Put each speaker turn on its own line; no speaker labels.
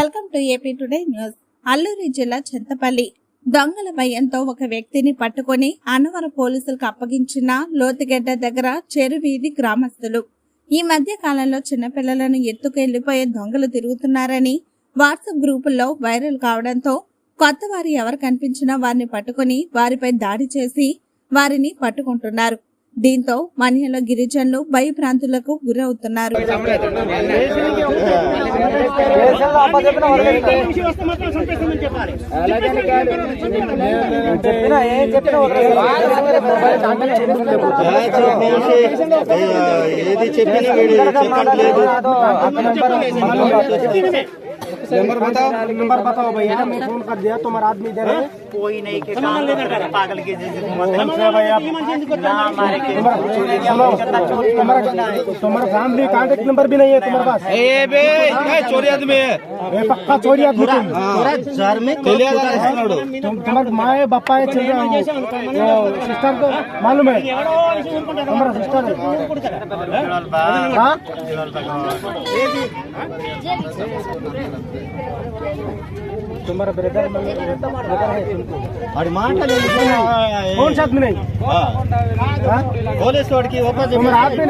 Welcome to AP today news. Alluri జిల్లా చింతపల్లి. దొంగల భయంతో ఒక వ్యక్తిని పట్టుకొని అనవర పోలీసులకు అప్పగించిన లోతుగడ్డ దగ్గర చెరువీధి గ్రామస్తులు. ఈ మధ్య కాలంలో చిన్నపిల్లలను ఎత్తుకెళ్ళిపోయే దొంగలు తిరుగుతున్నారని వాట్సాప్ గ్రూపుల్లో వైరల్ కావడంతో కొత్త వారు ఎవరు కనిపించినా వారిని పట్టుకొని వారిపై దాడి చేసి వారిని పట్టుకుంటున్నారు. దీంతో మన్యంలో గిరిజనులు భయభ్రాంతులకు గురవుతున్నారు.
ఏది చెప్పినా వీడు చెప్పట్లేదు
नंबर बताओ नंबर बताओ भैया मैं फ़ोन कर दिया तुम्हारा आदमी इधर है
कोई नहीं के काम पागल के
तुम्हारा भी कांटेक्ट नंबर भी नहीं है तुम्हारे पास
बे चोरी आदमी है
पक्का चोरी आदमी
घर में
तुम्हारे माँ है बापा है चिल्ड्रन सिस्टर को मालूम है तुम्हारा सिस्टर है हाँ तुम्हारा ब्रदर ब्रदर है
तुमको और मान
कौन साथ में नहीं
बोले
छोड़
की वापस
तुम्हारा आप में